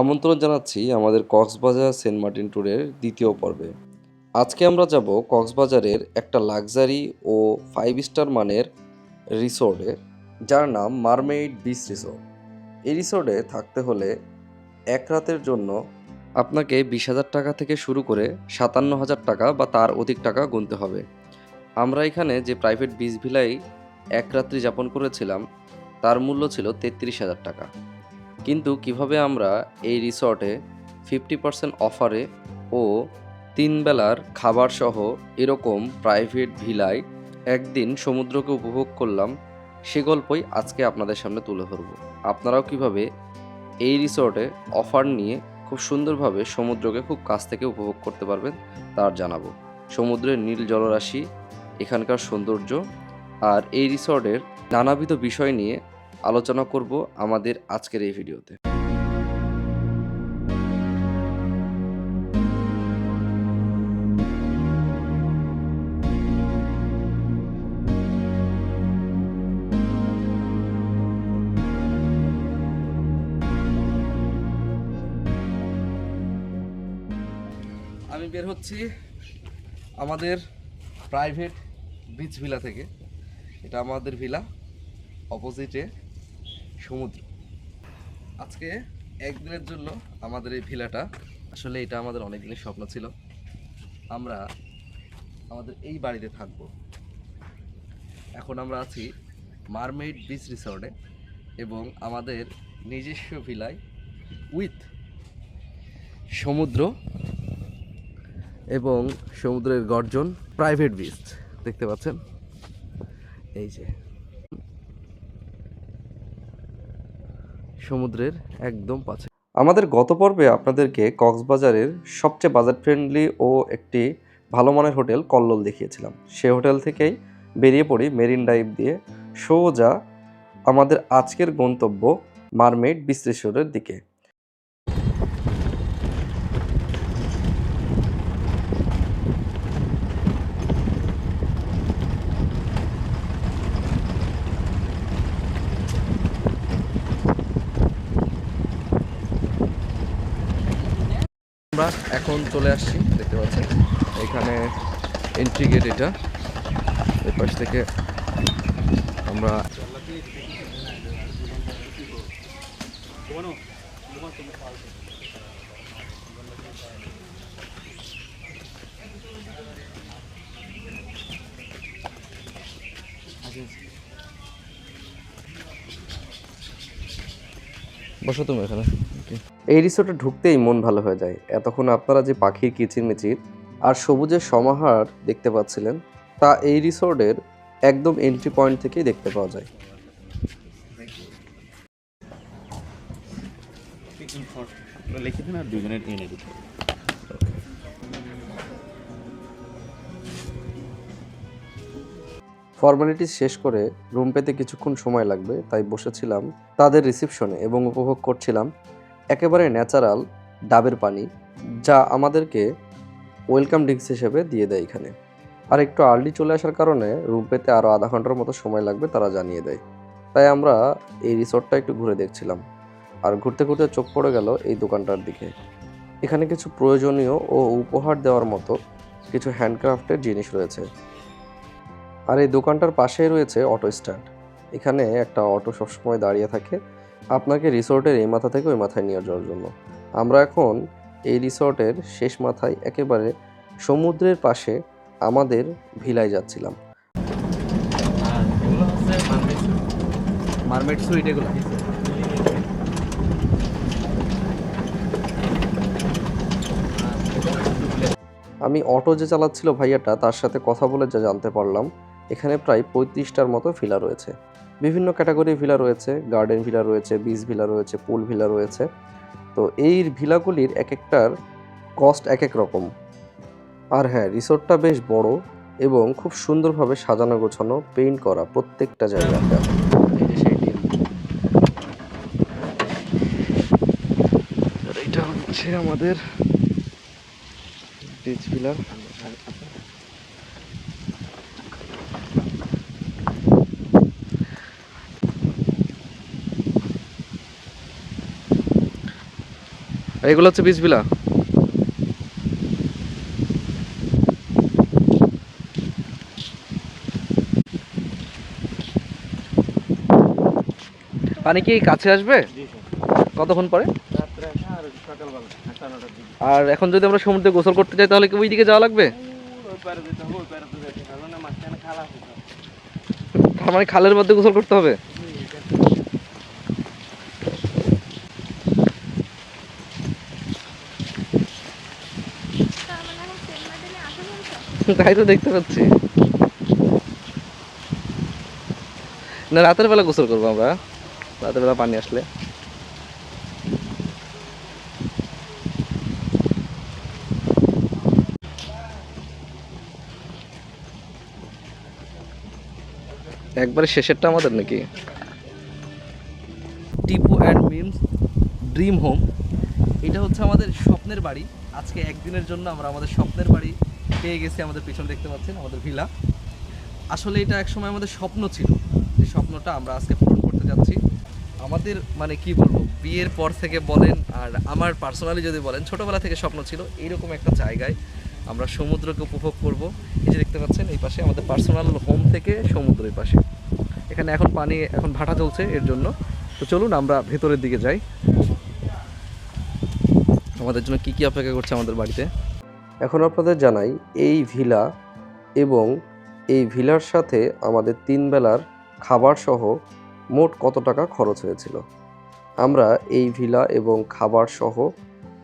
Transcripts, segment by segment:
আমন্ত্রণ জানাচ্ছি আমাদের কক্সবাজার সেন্ট মার্টিন ট্যুরের দ্বিতীয় পর্বে। আজকে আমরা যাব কক্সবাজারের একটা লাক্সারি ও ফাইভ স্টার মানের রিসোর্টে, যার নাম মারমেইড বিচ রিসোর্ট। এই রিসোর্টে থাকতে হলে এক রাতের জন্য আপনাকে বিশ হাজার টাকা থেকে শুরু করে সাতান্ন হাজার টাকা বা তার অধিক টাকা গুনতে হবে। আমরা এখানে যে প্রাইভেট বিচ ভিলাই এক রাত্রি যাপন করেছিলাম, তার মূল্য ছিল তেত্রিশ হাজার টাকা। কিন্তু কীভাবে আমরা এই রিসর্টে ফিফটি পার্সেন্ট অফারে ও তিন বেলার খাবার সহ এরকম প্রাইভেট ভিলায় একদিন সমুদ্রকে উপভোগ করলাম, সে গল্পই আজকে আপনাদের সামনে তুলে ধরব। আপনারাও কীভাবে এই রিসর্টে অফার নিয়ে খুব সুন্দরভাবে সমুদ্রকে খুব কাছ থেকে উপভোগ করতে পারবেন, তার জানাব। সমুদ্রের নীল জলরাশি, এখানকার সৌন্দর্য আর এই রিসর্টের নানাবিধ বিষয় নিয়ে আলোচনা করব আমাদের আজকের এই ভিডিওতে। আমি বের হচ্ছি আমাদের প্রাইভেট বিচ ভিলা থেকে। এটা আমাদের ভিলা অপোজিটে সমুদ্র। আজকে একদিনের জন্য আমাদের এই ভিলাটা, আসলে এটা আমাদের অনেক দিনের স্বপ্ন ছিল। আমরা আমাদের এই বাড়িতে থাকব। এখন আমরা আছি মারমেইড বিচ রিসর্টে এবং আমাদের নিজস্ব ভিলায় উইথ সমুদ্র এবং সমুদ্রের গর্জন প্রাইভেট বিচ। দেখতে পাচ্ছেন? এই যে। সমুদ্রের একদম পাশে। আমাদের গত পর্বে আপনাদেরকে কক্সবাজারের সবচেয়ে বাজেট ফ্রেন্ডলি ও একটি ভালো মানের হোটেল কল্লোল দেখিয়েছিলাম। সে হোটেল থেকেই বেরিয়ে পড়ি মেরিন ড্রাইভ দিয়ে সোজা আমাদের আজকের গন্তব্য মারমেড বিশ্লেষণের দিকে আমরা এখন চলে আসছি, দেখতে পাচ্ছেন? এখানে এন্ট্রি গেট এটা। এর পাশ থেকে আমরা বসো তুমি এখানে। এই রিসোর্টে ঢুকতেই মন ভালো হয়ে যায়। এতক্ষণ আপনারা যে পাখির কিচিরমিচির আর সবুজের সমাহার দেখতে পাচ্ছিলেন, তা এই রিসোর্টের একদম এন্ট্রি পয়েন্ট থেকেই দেখতে পাওয়া যায়। ফর্মালিটিস শেষ করে রুম পেতে কিছুক্ষণ সময় লাগবে, তাই বসেছিলাম তাদের রিসিপশনে এবং উপভোগ করছিলাম একেবারে ন্যাচারাল ডাবের পানি, যা আমাদেরকে ওয়েলকাম ড্রিঙ্কস হিসেবে দিয়ে দেয় এখানে। আর একটু আর্লি চলে আসার কারণে রুম পেতে আরও আধা ঘণ্টার মতো সময় লাগবে তারা জানিয়ে দেয়। তাই আমরা এই রিসোর্টটা একটু ঘুরে দেখছিলাম। আর ঘুরতে ঘুরতে চোখ পড়ে গেল এই দোকানটার দিকে। এখানে কিছু প্রয়োজনীয় ও উপহার দেওয়ার মতো কিছু হ্যান্ডক্রাফটের জিনিস রয়েছে। আর এই দোকানটার পাশেই রয়েছে অটো স্ট্যান্ড। এখানে একটা অটো সবসময় দাঁড়িয়ে থাকে। আপনাকে রিসোর্টের এই মাথা থেকে ওই মাথায় নিয়ে যাওয়ার জন্য। আমরা এখন এই রিসোর্টের শেষ মাথায় একেবারে সমুদ্রের পাশে আমাদের ভিলায় যাচ্ছিলাম। মারমেড সুইট এগুলো। আমি অটো যে চালাচ্ছিল ভাইয়াটা তার সাথে কথা বলে যা জানতে পারলাম এখানে প্রায় পঁয়ত্রিশটার মতো ফিলা রয়েছে। বিভিন্ন ক্যাটাগরির ভিলা রয়েছে গার্ডেন ভিলা রয়েছে বিচ ভিলা রয়েছে পুল ভিলা রয়েছে। তো এই ভিলাগুলির এক একটার কস্ট এক এক রকম। আর হ্যাঁ রিসোর্টটা বেশ বড় এবং খুব সুন্দরভাবে সাজানো গোছানো পেইন্ট করা প্রত্যেকটা জায়গাটা এটা হচ্ছে আমাদের বিচ ভিলার এগুলো হচ্ছে বীজ ভিলা পানি কি কাছে আসবে? কতক্ষণ পরে? আর এখন যদি আমরা সমুদ্রে গোসল করতে যাই তাহলে কি ওই দিকে যাওয়া লাগবে। তার মানে খালের মধ্যে গোসল করতে হবে তার মানে এখন সেন্ট মার্টিনে আসা বলছো তাই তো দেখতে পাচ্ছি। না, রাতের বেলা গোসল করব আমরা। রাতের বেলা পানি আসলে। একবারে শেষেরটা আমাদের নাকি? Tipu and Mims dream home. এটা হচ্ছে আমাদের স্বপ্নের বাড়ি। আজকে একদিনের জন্য আমরা আমাদের স্বপ্নের বাড়ি পেয়ে গেছি আমাদের পিছনে দেখতে পাচ্ছেন, আমাদের ভিলা। আসলে এটা একসময় আমাদের স্বপ্ন ছিল। যে স্বপ্নটা আমরা আজকে পূরণ করতে যাচ্ছি। আমাদের মানে কি বলব, বিয়ের পর থেকে বলেন আর আমার পার্সোনালি যদি বলেন, ছোটবেলা থেকে স্বপ্ন ছিল এইরকম একটা জায়গায় আমরা সমুদ্রকে উপভোগ করব। এই যে দেখতে পাচ্ছেন, এই পাশে আমাদের পার্সোনাল হোম থেকে সমুদ্রের পাশে। এখানে এখন পানি, এখন ভাটা চলছে এর জন্য। তো চলুন আমরা ভেতরের দিকে যাই। আমাদের জন্য কি কি অপেক্ষা করছে আমাদের বাড়িতে? এখন আপনাদের জানাই, এই ভিলা এবং এই ভিলার সাথে আমাদের তিন বেলার খাবার সহ মোট কত টাকা খরচ হয়েছিল? আমরা এই ভিলা এবং খাবার সহ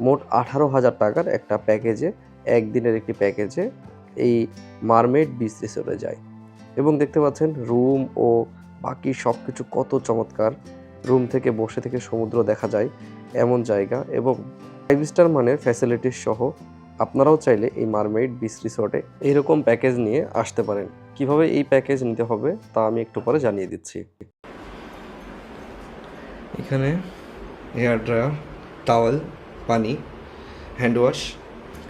মোট আঠারো হাজার টাকার একটা প্যাকেজে, একদিনের একটি প্যাকেজে এই মারমেড বিচ রিসোর্টে যাই। এবং দেখতে পাচ্ছেন রুম ও বাকি সব কিছু কত চমৎকার। রুম থেকে বসে থেকে সমুদ্র দেখা যায়, এমন জায়গা এবং ফাইভ স্টার মানের ফ্যাসিলিটিস সহ আপনারাও চাইলে এই মারমেড বিচ রিসোর্টে এইরকম প্যাকেজ নিয়ে আসতে পারেন। কীভাবে এই প্যাকেজ নিতে হবে তা আমি একটু পরে জানিয়ে দিচ্ছি। এখানে হেয়ার ড্রায়ার, টাওয়েল, পানি, হ্যান্ড ওয়াশ,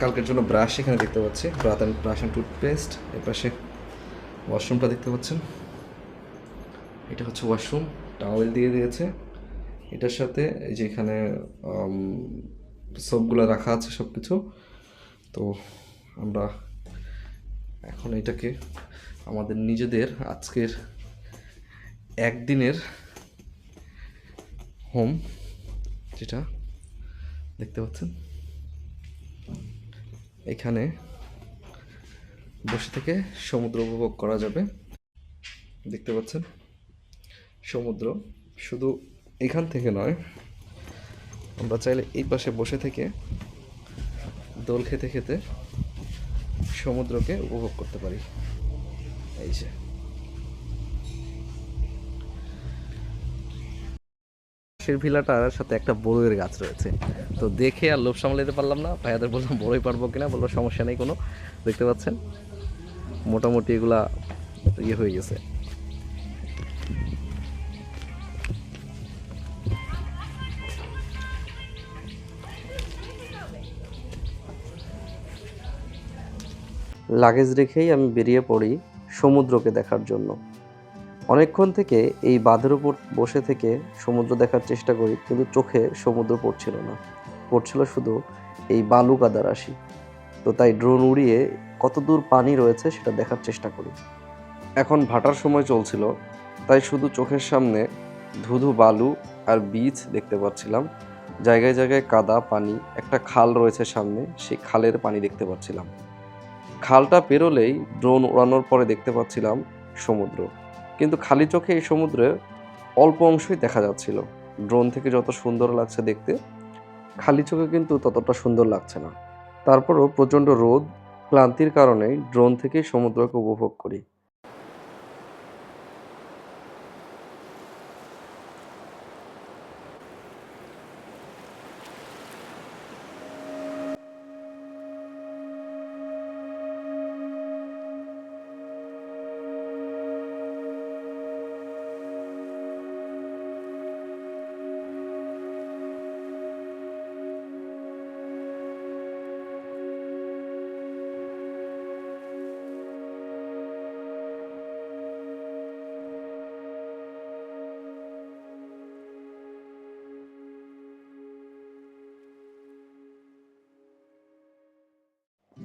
কালকের জন্য ব্রাশ এখানে দেখতে পাচ্ছি। Brush and brush and toothpaste এর পাশে ওয়াশরুমটা দেখতে পাচ্ছেন। এটা হচ্ছে ওয়াশরুম, টাওয়েল দিয়ে দিয়েছে। এটার সাথে এই যে এখানে সবগুলো রাখা আছে সব কিছু তো আমরা এখন এটাকে আমাদের নিজেদের আজকের একদিনের হোম যেটা দেখতে পাচ্ছেন। এখানে বসে থেকে সমুদ্র উপভোগ করা যাবে। দেখতে পাচ্ছেন, সমুদ্র শুধু এখান থেকে নয়, আমরা চাইলে এই পাশে বসে থেকে দোল খেতে খেতে সমুদ্রকে উপভোগ করতে পারি। এই যে। পাশের ভিলাটার সাথে একটা বড়ইয়ের গাছ রয়েছে। তো দেখে আর লোভ সামলাতে পারলাম না। ভাইয়াদের বললাম, বড়ই পারব কিনা? বলল, সমস্যা নেই কোনো। দেখতে পাচ্ছেন? মোটামুটি এগুলা ইয়ে হয়ে গেছে। লাগেজ রেখেই আমি বেরিয়ে পড়ি সমুদ্রকে দেখার জন্য। অনেকক্ষণ থেকে এই বাঁধের উপর বসে থেকে সমুদ্র দেখার চেষ্টা করি, কিন্তু চোখে সমুদ্র পড়ছিল না। পড়ছিল শুধু এই বালু কাদা রাশি। তো তাই ড্রোন উড়িয়ে কত দূর পানি রয়েছে সেটা দেখার চেষ্টা করি। এখন ভাটার সময় চলছিল, তাই শুধু চোখের সামনে ধুধু বালু আর বীজ দেখতে পাচ্ছিলাম। জায়গায় জায়গায় কাদা, পানি, একটা খাল রয়েছে সামনে, সেই খালের পানি দেখতে পাচ্ছিলাম। খালটা পেরোলেই ড্রোন ওড়ানোর পরে দেখতে পাচ্ছিলাম সমুদ্র। কিন্তু খালি চোখে এই সমুদ্রে অল্প অংশই দেখা যাচ্ছিল। ড্রোন থেকে যত সুন্দর লাগছে দেখতে, খালি চোখে কিন্তু ততটা সুন্দর লাগছে না। তারপরও প্রচণ্ড রোদ, ক্লান্তির কারণে ড্রোন থেকেই সমুদ্রকে উপভোগ করি।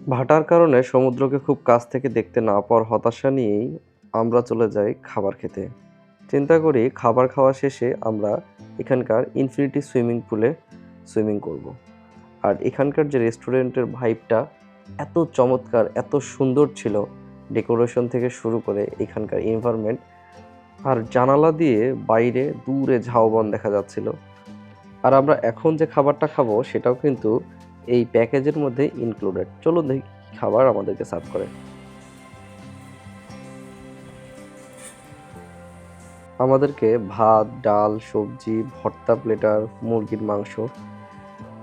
ভাটার কারণে সমুদ্রকে খুব কাছ থেকে দেখতে না পাওয়ার হতাশা নিয়েই আমরা চলে যাই খাবার খেতে। চিন্তা করি খাবার খাওয়া শেষে আমরা এখানকার ইনফিনিটি সুইমিং পুলে সুইমিং করব। আর এখানকার যে রেস্টুরেন্টের ভাইবটা এত চমৎকার, এত সুন্দর ছিল ডেকোরেশন থেকে শুরু করে এখানকার এনভায়রনমেন্ট। আর জানালা দিয়ে বাইরে দূরে ঝাউবন দেখা যাচ্ছিল। আর আমরা এখন যে খাবারটা খাব সেটাও কিন্তু এই প্যাকেজের মধ্যে ইনক্লুডেড চলুন দেখি খাবার আমাদেরকে সার্ভ করে। আমাদেরকে ভাত, ডাল, সবজি, ভর্তা প্লেটার মুরগির মাংস,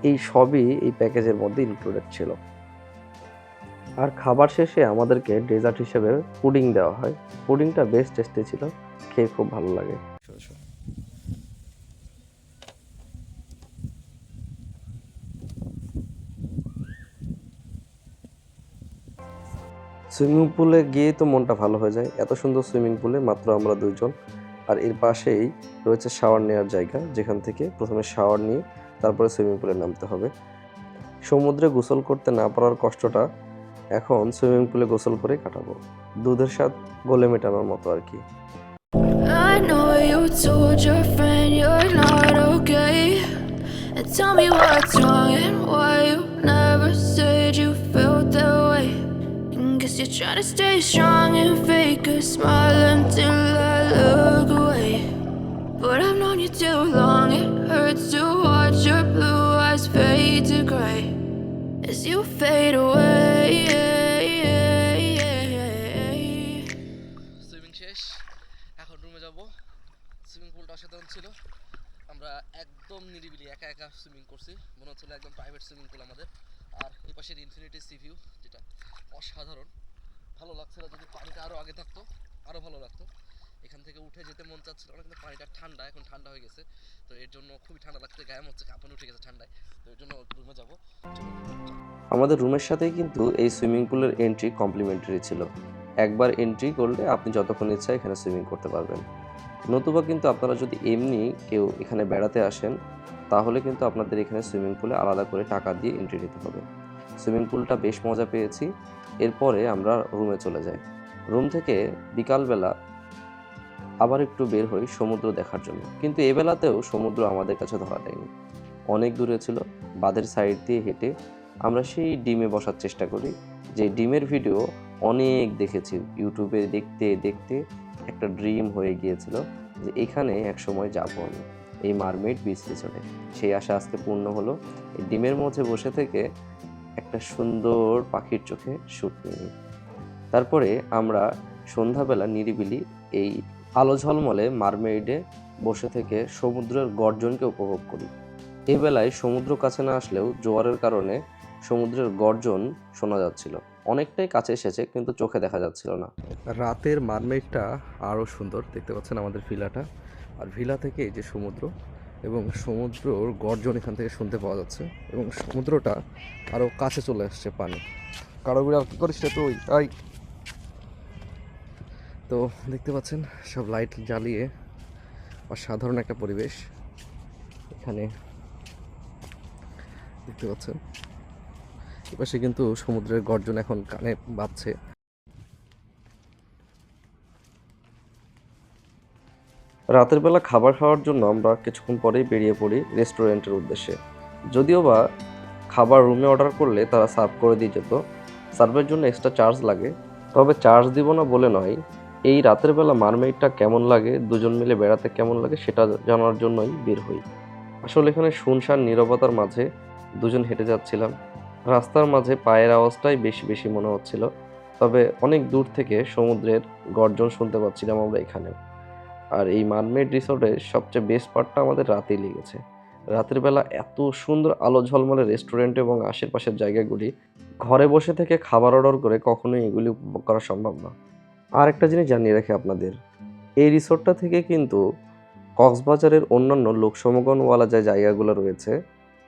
এই সবই এই প্যাকেজের মধ্যে ইনক্লুডেড ছিল। আর খাবার শেষে আমাদেরকে ডেজার্ট হিসেবে পুডিং দেওয়া হয়। পুডিংটা বেশ টেস্টি ছিল। খেয়ে খুব ভালো লাগে। সুইমিং পুলে গিয়ে তো মনটা ভালো হয়ে যায়। এত সুন্দর সুইমিং পুলে মাত্র আমরা দুজন আর এর পাশেই রয়েছে শাওয়ার নেওয়ার জায়গা, যেখান থেকে প্রথমে শাওয়ার নিয়ে তারপরে সুইমিং পুলে নামতে হবে। সমুদ্রে গোসল করতে না পারার কষ্টটা এখন সুইমিং পুলে গোসল করে কাটাবো। দুধের স্বাদ গলে মেটানোর মতো আর কি। Tell me what's wrong and why you never said Guess you're trying to stay strong and fake a smile until I look away. But I've known you too long, it hurts to watch your blue eyes fade to gray as you fade away. Swimming শেষ এখন রুমে যাব swimming পুলটা অসাধারণ ছিল আমরা একদম নিরিবিলি একা একা সুইমিং করছি মনে হচ্ছিল একদম প্রাইভেট সুইমিং পুল আমাদের আর এই পাশের ইনফিনিটি সি ভিউ যেটা অসাধারণ ভালো লাগছিল যদি পানিটা আরও আগে থাকতো আরও ভালো লাগতো। এখান থেকে উঠে যেতে মন চাচ্ছিল না, কিন্তু পানিটা ঠান্ডা, এখন ঠান্ডা হয়ে গেছে। তো এর জন্য খুবই ঠান্ডা লাগছে, গায়ে হচ্ছে কাঁপানি উঠে গেছে ঠান্ডায়। তো এর জন্য রুমে যাব। আমাদের রুমের সাথেই কিন্তু এই সুইমিং পুলের এন্ট্রি কমপ্লিমেন্টারি ছিল। একবার এন্ট্রি করলে আপনি যতক্ষণ ইচ্ছা এখানে সুইমিং করতে পারবেন। নতুবা কিন্তু আপনারা যদি এমনি কেউ এখানে বেড়াতে আসেন, তাহলে কিন্তু আপনাদের এখানে সুইমিং পুলে আলাদা করে টাকা দিয়ে এন্ট্রি নিতে হবে। সুইমিং পুলটা বেশ মজা পেয়েছি। এরপরে আমরা রুমে চলে যাই। রুম থেকে বিকালবেলা আবার একটু বের হই সমুদ্র দেখার জন্য। কিন্তু এ বেলাতেও সমুদ্র আমাদের কাছে ধরা দেয়নি। অনেক দূরে ছিল, বাঁধের সাইড দিয়ে হেঁটে আমরা সেই ডিমে বসার চেষ্টা করি। যে ডিমের ভিডিও অনেক দেখেছি, ইউটিউবে দেখতে দেখতে একটা ড্রিম হয়ে গিয়েছিল যে এখানে এক সময় যাব আমি, এই মারমেড রিসোর্টে। সেই আশা আজকে পূর্ণ হলো। এই ডিমের মধ্যে বসে থেকে একটা সুন্দর পাখির চোখে শ্যুট নিয়ে নিই। তারপরে আমরা সন্ধ্যাবেলা নিরিবিলি এই আলো ঝলমলে মারমেইডে বসে থেকে সমুদ্রের গর্জনকে উপভোগ করি। এ বেলায় সমুদ্র কাছে না আসলেও জোয়ারের কারণে সমুদ্রের গর্জন শোনা যাচ্ছিল। অনেকটাই কাছে এসেছে, কিন্তু চোখে দেখা যাচ্ছিল না। রাতের মারমেডটা আরও সুন্দর, দেখতে পাচ্ছেন আমাদের ভিলাটা। আর ভিলা থেকে যে সমুদ্র এবং সমুদ্রর গর্জন এখান থেকে শুনতে পাওয়া যাচ্ছে এবং সমুদ্রটা আরও কাছে চলে আসছে পানি। কারও বিড়াল কী করিস তুই? আই তো দেখতে পাচ্ছেন সব লাইট জ্বালিয়ে অসাধারণ একটা পরিবেশ এখানে দেখতে পাচ্ছেন। এপাশে কিন্তু সমুদ্রের গর্জন এখন কানে বাজছে। রাতের বেলা খাবার খাওয়ার জন্য আমরা কিছুক্ষণ পরেই বেরিয়ে পড়ি রেস্টুরেন্টের উদ্দেশ্যে। যদিও বা খাবার রুমে অর্ডার করলে তারা সার্ভ করে দিয়ে যেত, সার্ভের জন্য এক্সট্রা চার্জ লাগে। তবে চার্জ দিব না বলে নয়, এই রাতের বেলা মারমেইডটা কেমন লাগে, দুজন মিলে বেড়াতে কেমন লাগে সেটা জানার জন্যই বের হই। আসলে এখানে শুনশান নীরবতার মাঝে দুজন হেঁটে যাচ্ছিলাম। রাস্তার মাঝে পায়ের আওয়াজটাই বেশি বেশি মনে হচ্ছিল, তবে অনেক দূর থেকে সমুদ্রের গর্জন শুনতে পাচ্ছিলাম আমরা এখানে। আর এই মানমেড রিসোর্টের সবচেয়ে বেস্ট পার্টটা আমাদের রাতেই লেগেছে। রাতের বেলা এত সুন্দর আলো ঝলমলে রেস্টুরেন্ট এবং আশেপাশের জায়গাগুলি, ঘরে বসে থেকে খাবার অর্ডার করে কখনোই এগুলি উপভোগ করা সম্ভব না। আর একটা জিনিস জানিয়ে রাখি আপনাদের, এই রিসোর্টটা থেকে কিন্তু কক্সবাজারের অন্যান্য লোকসমাগমওয়ালা যে জায়গাগুলো রয়েছে,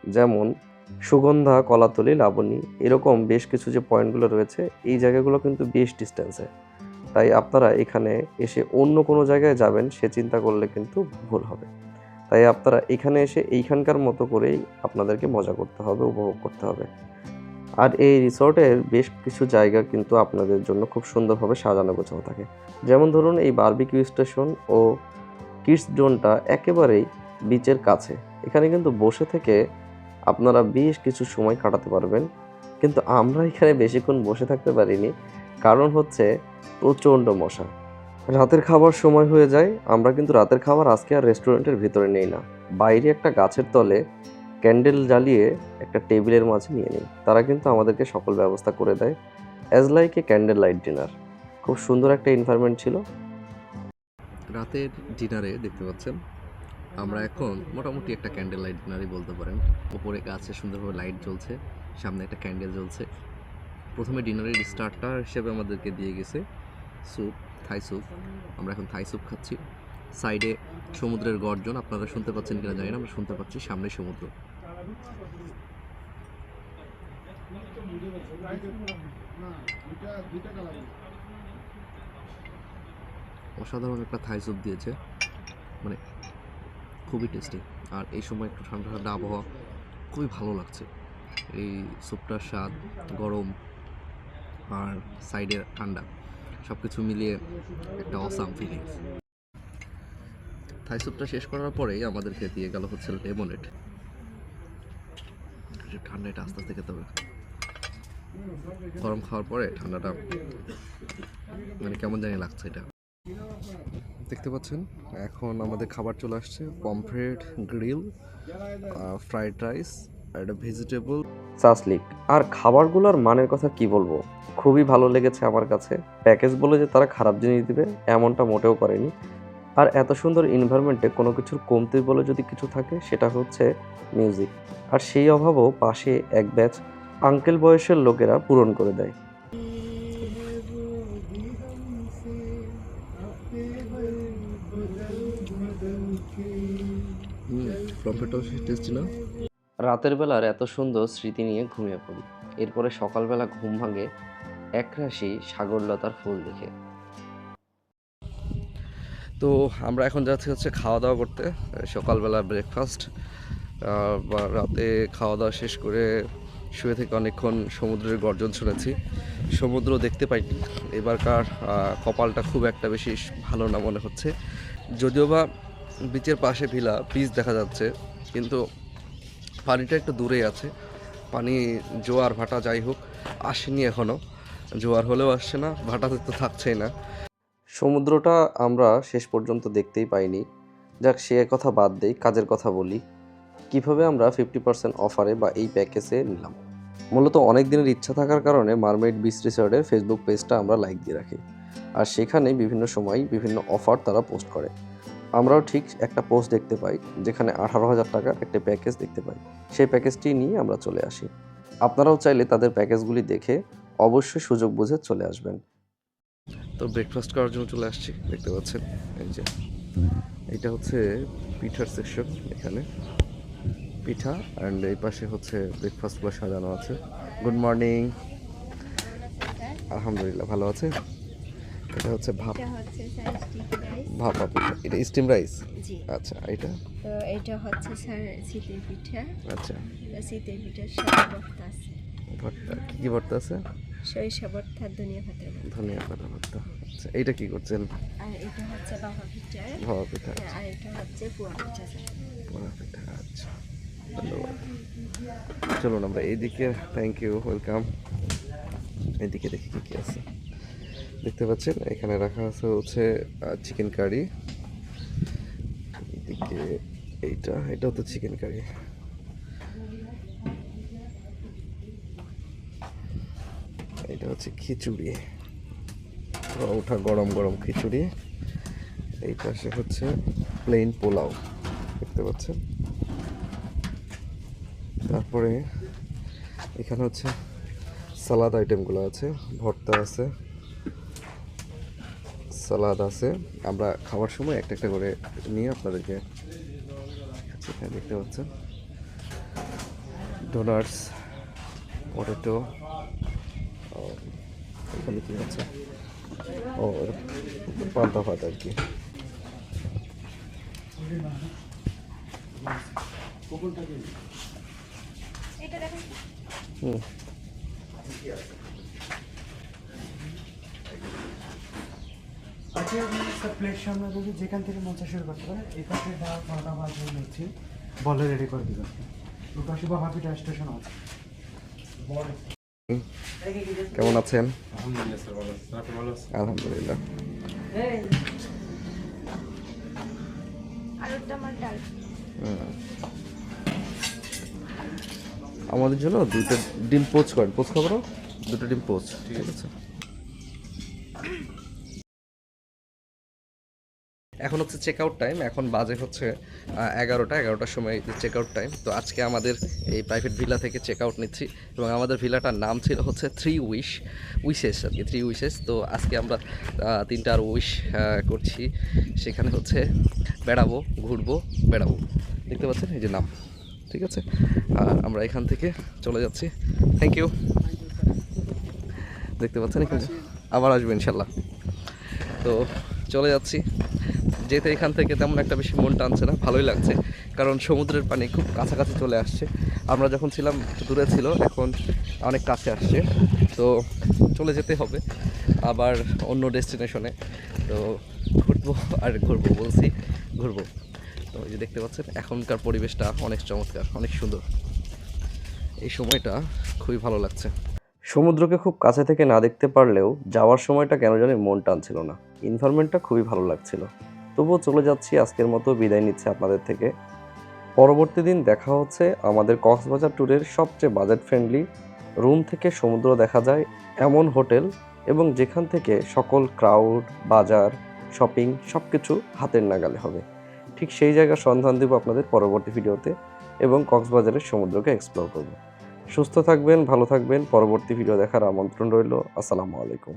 যেমন সুগন্ধা, কলাতলি, লাবণী, এরকম বেশ কিছু যে পয়েন্টগুলো রয়েছে, এই জায়গাগুলো কিন্তু বেশ ডিস্টেন্সে তাই আপনারা এখানে এসে অন্য কোনো জায়গায় যাবেন, সে চিন্তা করলে কিন্তু ভুল হবে। তাই আপনারা এখানে এসে এইখানকার মতো করেই আপনাদেরকে মজা করতে হবে, উপভোগ করতে হবে। আর এই রিসর্টের বেশ কিছু জায়গা কিন্তু আপনাদের জন্য খুব সুন্দরভাবে সাজানো গোছানো থাকে। যেমন ধরুন এই বারবিকিউ স্টেশন ও কিডস জোনটা একেবারেই বিচের কাছে। এখানে কিন্তু বসে থেকে আপনারা বেশ কিছু সময় কাটাতে পারবেন। কিন্তু আমরা এখানে বেশিক্ষণ বসে থাকতে পারিনি। কারণ হচ্ছে প্রচণ্ড মশা। রাতের খাবার সময় হয়ে যায়, আমরা কিন্তু রাতের খাবার আজকে আর রেস্টুরেন্টের ভিতরে নেই না। বাইরে একটা গাছের তলে ক্যান্ডেল জ্বালিয়ে একটা টেবিলের মাঝে নিয়ে নিই। তারা কিন্তু আমাদেরকে সকল ব্যবস্থা করে দেয় as like a candle light dinner খুব সুন্দর একটা এনভায়রনমেন্ট ছিল। রাতের ডিনারে দেখতে পাচ্ছেন, আমরা এখন মোটামুটি একটা ক্যান্ডেল লাইট ডিনারই বলতে পারেন। উপরে গাছে সুন্দরভাবে লাইট জ্বলছে, সামনে একটা ক্যান্ডেল জ্বলছে। প্রথমে ডিনারের স্টার্টার হিসেবে আমাদেরকে দিয়ে গেছে স্যুপ, থাই স্যুপ। আমরা এখন থাই স্যুপ খাচ্ছি। সাইডে সমুদ্রের গর্জন, আপনারা শুনতে পাচ্ছেন কিনা জানি না, আমরা শুনতে পাচ্ছি সামনে সমুদ্র। অসাধারণ একটা থাই স্যুপ দিয়েছে। মানে খুবই টেস্টি। আর এই সময় একটু ঠান্ডা ঠান্ডা আবহাওয়া খুবই ভালো লাগছে। এই স্যুপটার স্বাদ গরম। আর সাইডে ঠান্ডা। সব কিছু মিলিয়ে একটা অসাম ফিলিংস থাই স্যুপটা শেষ করার পরেই আমাদেরকে দিয়ে গেল হচ্ছে লেমনেট ঠান্ডা এটা আস্তে আস্তে খেতে হবে। গরম খাওয়ার পরে ঠান্ডাটা মানে কেমন জানি লাগছে এটা। দেখতে পাচ্ছেন, এখন আমাদের খাবার চলে আসছে পমফ্রেট গ্রিল ফ্রাইড রাইস একটা ভেজিটেবল সাসলিক আর খাবারগুলোর মানের কথা কি বলব? খুবই ভালো লেগেছে আমার কাছে। প্যাকেজ বলে যে তারা খারাপ জিনিস দিবে, এমনটা মোটেও করেনি। আর এত সুন্দর এনভায়রনমেন্টে কোনো কিছুর কমতি বলে যদি কিছু থাকে, সেটা হচ্ছে মিউজিক আর সেই অভাবও পাশে এক ব্যাচ আঙ্কেল বয়সের লোকেরা পূরণ করে দেয়। পমফ্রেটও টেস্টি না রাতের বেলার এত সুন্দর স্মৃতি নিয়ে ঘুমিয়ে পড়ি। এরপরে সকালবেলা ঘুম ভাঙে একরাশি সাগরলতার ফুল দেখে। তো আমরা এখন যাচ্ছি হচ্ছে খাওয়া দাওয়া করতে। সকালবেলা ব্রেকফাস্ট বা রাতে খাওয়া দাওয়া শেষ করে শুয়ে থেকে অনেকক্ষণ সমুদ্রের গর্জন শুনেছি। সমুদ্র দেখতে পাইনি এবারকার কপালটা খুব একটা বেশি ভালো না মনে হচ্ছে। যদিও বা বিচের পাশে ভিলা বিচ দেখা যাচ্ছে। কিন্তু পানিটা একটু দূরেই আছে। পানি, জোয়ার, ভাটা যাই হোক, আসেনি এখনও জোয়ার হলেও আসছে না, ভাটাতে তো থাকছেই না। সমুদ্রটা আমরা শেষ পর্যন্ত দেখতেই পাইনি। যাক, সে কথা বাদ দেই, কাজের কথা বলি। কীভাবে আমরা ফিফটি পার্সেন্ট অফারে বা এই প্যাকেজে নিলাম? মূলত অনেক দিনের ইচ্ছা থাকার কারণে মারমেড বিচ রিসর্টের ফেসবুক পেজটা আমরা লাইক দিয়ে রাখি। আর সেখানে বিভিন্ন সময় বিভিন্ন অফার তারা পোস্ট করে। আমরাও ঠিক একটা পোস্ট দেখতে পাই, যেখানে আঠারো হাজার টাকার একটা প্যাকেজ দেখতে পাই। সেই প্যাকেজটি নিয়ে আমরা চলে আসি। আপনারাও চাইলে তাদের প্যাকেজগুলি দেখে অবশ্যই সুযোগ বুঝে চলে আসবেন। তো ব্রেকফাস্ট করার জন্য চলে আসছি, দেখতে পাচ্ছেন? এই যে, এটা হচ্ছে পিঠার সেকশন এখানে। পিঠা অ্যান্ড এই পাশে হচ্ছে ব্রেকফাস্টগুলো সাজানো আছে। গুড মর্নিং আলহামদুলিল্লাহ, ভালো আছে এটা হচ্ছে ভাপ এটা ভাপা পিঠা এটা স্টিম রাইস জি। আচ্ছা এটা? তো এটা হচ্ছে স্যার শীতের পিঠা। আচ্ছা। শীতের পিঠার সাথে ভর্তা আছে। ভর্তা কী কী ভর্তা আছে? সরিষা ভর্তা ধনিয়া পাতা। ধনিয়া পাতা ভর্তা। আচ্ছা এইটা কী করছেন? আর এটা হচ্ছে বাবা পিঠা। ভাপা পিঠা আর এটা হচ্ছে পুয়া পিঠা পোড়া পিঠা আচ্ছা। ধন্যবাদ। চলুন আমরা এইদিকে থ্যাংক ইউ ওয়েলকাম এইদিকে দেখি কী কী আছে। দেখতে পাচ্ছেন, এখানে রাখা আছে হচ্ছে চিকেন কারি এদিকে এইটা, এটাও তো চিকেন কারি এটা হচ্ছে খিচুড়ি। ওঠা গরম গরম খিচুড়ি। এই পাশে হচ্ছে প্লেন পোলাও, দেখতে পাচ্ছেন? তারপরে এখানে হচ্ছে সালাদ আইটেমগুলো আছে, ভর্তা আছে। সালাদ আছে। আমরা খাওয়ার সময় একটা একটা করে নিয়ে আপনাদেরকে এখানে দেখতে পাচ্ছেন। ডোনাটস পটেটো এখানে কি আছে? ও পান্তা ভাত আর কি। হুম। স্যার প্লেট সামনে যদি যেখান থেকে মোচা শুরু করতে পারেন এই পাশে ডাল বাজে নিচ্ছি। বলে রেডি করে দিবেন ওই পাশে বাবা পিঠা স্টেশন আছে। কেমন আছেন? আলহামদুলিল্লাহ স্যার ভালো ভালো আলহামদুলিল্লাহ। আলুর আমার ডাল। আমাদের জন্য দুটো ডিম পোচ করেন। পোচ খাব দুটো ডিম পোচ ঠিক আছে? এখন হচ্ছে চেক আউট টাইম এখন বাজে হচ্ছে এগারোটা এগারোটার সময় চেক আউট টাইম তো আজকে আমাদের এই প্রাইভেট ভিলা থেকে চেক আউট নিচ্ছি এবং আমাদের ভিলাটার নাম ছিল হচ্ছে থ্রি উইশ উইশেস আর কি থ্রি উইশেস তো আজকে আমরা আহ, তিনটার উইশ করছি। সেখানে হচ্ছে বেড়াবো ঘুরবো বেড়াবো। দেখতে পাচ্ছেন? এই যে নাম ঠিক আছে? আর আমরা এখান থেকে চলে যাচ্ছি। থ্যাংক ইউ দেখতে পাচ্ছেন এখানে? আবার আসব ইনশাল্লাহ। তো চলে যাচ্ছি। যেতে এখান থেকে তেমন একটা বেশি মন টানছে না, ভালোই লাগছে। কারণ সমুদ্রের পানি খুব কাছাকাছি চলে আসছে। আমরা যখন ছিলাম দূরে ছিল, এখন অনেক কাছে আসছে। তো চলে যেতে হবে, আবার অন্য ডেস্টিনেশনে তো ঘুরবো আর ঘুরবো বলছি, ঘুরবো। তো এই যে দেখতে পাচ্ছেন, এখনকার পরিবেশটা অনেক চমৎকার, অনেক সুন্দর। এই সময়টা খুবই ভালো লাগছে। সমুদ্রকে খুব কাছে থেকে না দেখতে পারলেও যাওয়ার সময়টা কেন জানি মন টানছিল না। এনভায়রনমেন্টটা খুবই ভালো লাগছিল। তবুও চলে যাচ্ছি, আজকের মতো বিদায় নিচ্ছে আপনাদের থেকে। পরবর্তী দিন দেখা হচ্ছে আমাদের কক্সবাজার ট্যুরের সবচেয়ে বাজেট ফ্রেন্ডলি রুম থেকে সমুদ্র দেখা যায়, এমন হোটেল এবং যেখান থেকে সকল ক্রাউড বাজার শপিং সব কিছু হাতের নাগালে হবে। ঠিক সেই জায়গার সন্ধান দেব আপনাদের পরবর্তী ভিডিওতে এবং কক্সবাজারের সমুদ্রকে এক্সপ্লোর করব। সুস্থ থাকবেন, ভালো থাকবেন, পরবর্তী ভিডিও দেখার আমন্ত্রণ রইল। আসসালামু আলাইকুম।